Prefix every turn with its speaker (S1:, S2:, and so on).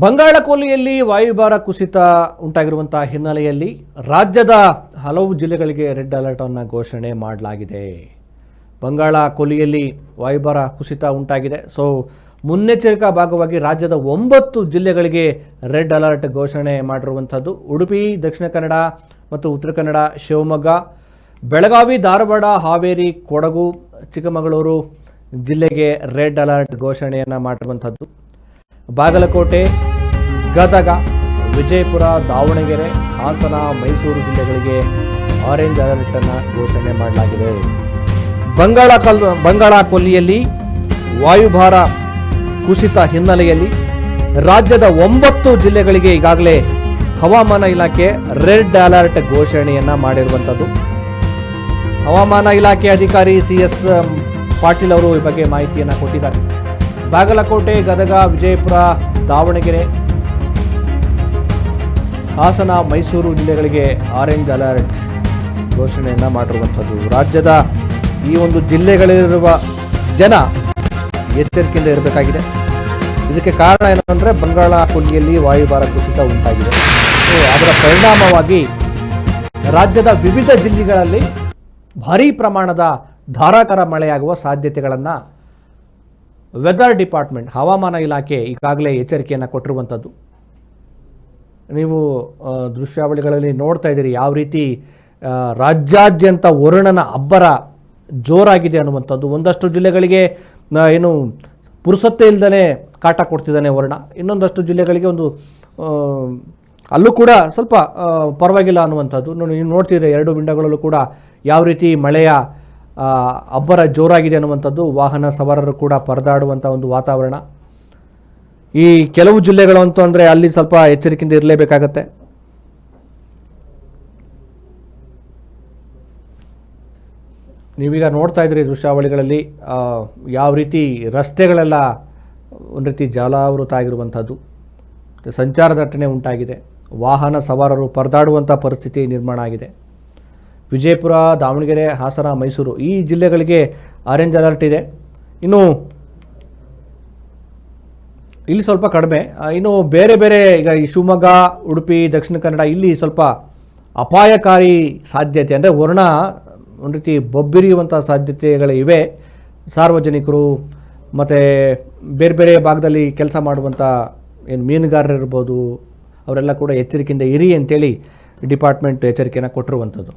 S1: ಬಂಗಾಳ ಕೊಲ್ಲಿಯಲ್ಲಿ ವಾಯುಭಾರ ಕುಸಿತ ಉಂಟಾಗಿರುವಂತಹ ಹಿನ್ನೆಲೆಯಲ್ಲಿ ರಾಜ್ಯದ ಹಲವು ಜಿಲ್ಲೆಗಳಿಗೆ ರೆಡ್ ಅಲರ್ಟ್ ಅನ್ನು ಘೋಷಣೆ ಮಾಡಲಾಗಿದೆ. ಬಂಗಾಳ ಕೊಲ್ಲಿಯಲ್ಲಿ ವಾಯುಭಾರ ಕುಸಿತ ಉಂಟಾಗಿದೆ. ಸೊ ಮುನ್ನೆಚ್ಚರಿಕಾ ಭಾಗವಾಗಿ ರಾಜ್ಯದ ಒಂಬತ್ತು ಜಿಲ್ಲೆಗಳಿಗೆ ರೆಡ್ ಅಲರ್ಟ್ ಘೋಷಣೆ ಮಾಡಿರುವಂಥದ್ದು. ಉಡುಪಿ, ದಕ್ಷಿಣ ಕನ್ನಡ ಮತ್ತು ಉತ್ತರ ಕನ್ನಡ, ಶಿವಮೊಗ್ಗ, ಬೆಳಗಾವಿ, ಧಾರವಾಡ, ಹಾವೇರಿ, ಕೊಡಗು, ಚಿಕ್ಕಮಗಳೂರು ಜಿಲ್ಲೆಗೆ ರೆಡ್ ಅಲರ್ಟ್ ಘೋಷಣೆಯನ್ನು ಮಾಡಿರುವಂಥದ್ದು. ಬಾಗಲಕೋಟೆ ಗದಗ, ವಿಜಯಪುರ, ದಾವಣಗೆರೆ, ಹಾಸನ, ಮೈಸೂರು ಜಿಲ್ಲೆಗಳಿಗೆ ಆರೆಂಜ್ ಅಲರ್ಟ್ ಅನ್ನು ಘೋಷಣೆ ಮಾಡಲಾಗಿದೆ. ಬಂಗಾಳ ಕಲ್, ಬಂಗಾಳ ಕೊಲ್ಲಿಯಲ್ಲಿ ವಾಯುಭಾರ ಕುಸಿತ ಹಿನ್ನೆಲೆಯಲ್ಲಿ ರಾಜ್ಯದ ಒಂಬತ್ತು ಜಿಲ್ಲೆಗಳಿಗೆ ಈಗಾಗಲೇ ಹವಾಮಾನ ಇಲಾಖೆ ರೆಡ್ ಅಲರ್ಟ್ ಘೋಷಣೆಯನ್ನ ಮಾಡಿರುವಂಥದ್ದು ಹವಾಮಾನ ಇಲಾಖೆ ಅಧಿಕಾರಿ ಸಿ ಎಸ್ ಪಾಟೀಲ್ ಅವರು ಈ ಬಗ್ಗೆ ಮಾಹಿತಿಯನ್ನು ಕೊಟ್ಟಿದ್ದಾರೆ. ಬಾಗಲಕೋಟೆ, ಗದಗ, ವಿಜಯಪುರ, ದಾವಣಗೆರೆ ಹಾಸನ, ಮೈಸೂರು ಜಿಲ್ಲೆಗಳಿಗೆ ಆರೆಂಜ್ ಅಲರ್ಟ್ ಘೋಷಣೆಯನ್ನು ಮಾಡಿರುವಂಥದ್ದು. ರಾಜ್ಯದ ಈ ಒಂದು ಜಿಲ್ಲೆಗಳಲ್ಲಿರುವ ಜನ ಎಚ್ಚರಿಕೆಯಿಂದ ಇರಬೇಕಾಗಿದೆ. ಇದಕ್ಕೆ ಕಾರಣ ಏನಂದರೆ ಬಂಗಾಳ ಕೊಲ್ಲಿಯಲ್ಲಿ ವಾಯುಭಾರ ಕುಸಿತ ಉಂಟಾಗಿದೆ. ಅದರ ಪರಿಣಾಮವಾಗಿ ರಾಜ್ಯದ ವಿವಿಧ ಜಿಲ್ಲೆಗಳಲ್ಲಿ ಭಾರೀ ಪ್ರಮಾಣದ ಧಾರಾಕಾರ ಮಳೆಯಾಗುವ ಸಾಧ್ಯತೆಗಳನ್ನು ವೆದರ್ ಡಿಪಾರ್ಟ್ಮೆಂಟ್ ಹವಾಮಾನ ಇಲಾಖೆ ಈಗಾಗಲೇ ಎಚ್ಚರಿಕೆಯನ್ನು ಕೊಟ್ಟಿರುವಂಥದ್ದು. ನೀವು ದೃಶ್ಯಾವಳಿಗಳಲ್ಲಿ ನೋಡ್ತಾ ಇದ್ದೀರಿ ಯಾವ ರೀತಿ ರಾಜ್ಯಾದ್ಯಂತ ವರುಣನ ಅಬ್ಬರ ಜೋರಾಗಿದೆ ಅನ್ನುವಂಥದ್ದು. ಒಂದಷ್ಟು ಜಿಲ್ಲೆಗಳಿಗೆ ಏನು ಪುರುಸತ್ತೆ ಇಲ್ದೇ ಕಾಟ ಕೊಡ್ತಿದ್ದಾನೆ ವರುಣ. ಇನ್ನೊಂದಷ್ಟು ಜಿಲ್ಲೆಗಳಿಗೆ ಒಂದು ಅಲ್ಲೂ ಕೂಡ ಸ್ವಲ್ಪ ಪರವಾಗಿಲ್ಲ ಅನ್ನುವಂಥದ್ದು. ನೀವು ನೋಡ್ತಿದ್ರೆ ಎರಡು ವಿಂಡೋಗಳಲ್ಲೂ ಕೂಡ ಯಾವ ರೀತಿ ಮಳೆಯ ಅಬ್ಬರ ಜೋರಾಗಿದೆ ಅನ್ನುವಂಥದ್ದು. ವಾಹನ ಸವಾರರು ಕೂಡ ಪರದಾಡುವಂಥ ಒಂದು ವಾತಾವರಣ. ಈ ಕೆಲವು ಜಿಲ್ಲೆಗಳು ಅಂತೂ ಅಂದರೆ ಅಲ್ಲಿ ಸ್ವಲ್ಪ ಎಚ್ಚರಿಕೆಯಿಂದ ಇರಲೇಬೇಕಾಗತ್ತೆ. ನೀವೀಗ ನೋಡ್ತಾ ಇದ್ರಿ ದೃಶ್ಯಾವಳಿಗಳಲ್ಲಿ ಯಾವ ರೀತಿ ರಸ್ತೆಗಳೆಲ್ಲ ಒಂದು ರೀತಿ ಜಾಲಾವೃತ ಆಗಿರುವಂಥದ್ದು ಸಂಚಾರ ದಟ್ಟಣೆ ಉಂಟಾಗಿದೆ, ವಾಹನ ಸವಾರರು ಪರದಾಡುವಂಥ ಪರಿಸ್ಥಿತಿ ನಿರ್ಮಾಣ ಆಗಿದೆ. ವಿಜಯಪುರ, ದಾವಣಗೆರೆ, ಹಾಸನ, ಮೈಸೂರು ಈ ಜಿಲ್ಲೆಗಳಿಗೆ ಆರೆಂಜ್ ಅಲರ್ಟ್ ಇದೆ. ಇನ್ನು ಇಲ್ಲಿ ಸ್ವಲ್ಪ ಕಡಿಮೆ. ಇನ್ನು ಬೇರೆ ಬೇರೆ ಈಗ ಈ ಶಿವಮೊಗ್ಗ, ಉಡುಪಿ, ದಕ್ಷಿಣ ಕನ್ನಡ ಇಲ್ಲಿ ಸ್ವಲ್ಪ ಅಪಾಯಕಾರಿ ಸಾಧ್ಯತೆ, ಅಂದರೆ ವರ್ಣ ಒಂದು ರೀತಿ ಬೊಬ್ಬಿರಿಯುವಂಥ ಸಾಧ್ಯತೆಗಳು ಇವೆ. ಸಾರ್ವಜನಿಕರು ಮತ್ತು ಬೇರೆ ಬೇರೆ ಭಾಗದಲ್ಲಿ ಕೆಲಸ ಮಾಡುವಂಥ ಏನು ಮೀನುಗಾರರಿರ್ಬೋದು ಅವರೆಲ್ಲ ಕೂಡ ಎಚ್ಚರಿಕೆಯಿಂದ ಇರಿ ಅಂತೇಳಿ ಡಿಪಾರ್ಟ್ಮೆಂಟ್ ಎಚ್ಚರಿಕೆಯನ್ನು ಕೊಟ್ಟಿರುವಂಥದ್ದು